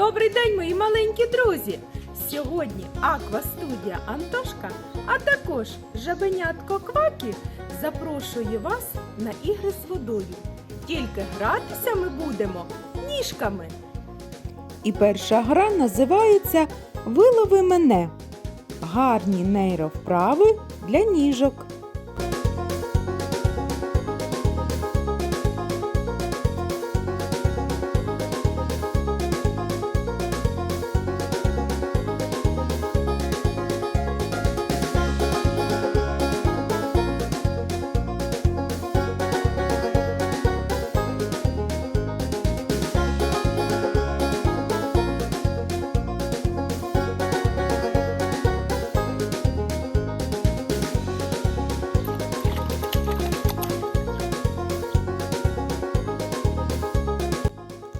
Добрий день, мої маленькі друзі! Сьогодні Аквастудія Антошка, а також жабенятко Квакі запрошує вас на ігри з водою. Тільки гратися ми будемо ніжками. І перша гра називається Вилови мене. Гарні нейровправи для ніжок.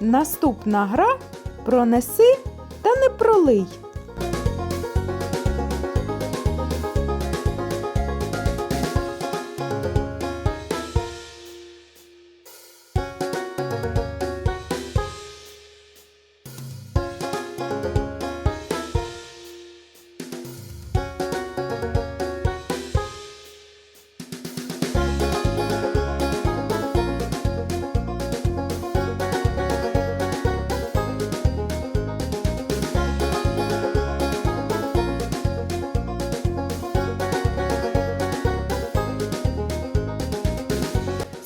Наступна гра пронеси та не пролий.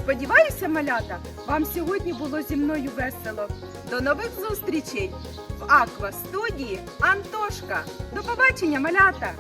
Сподіваюся, малята, вам сьогодні було зі мною весело. До нових зустрічей в Аквастудії Антошка. До побачення, малята!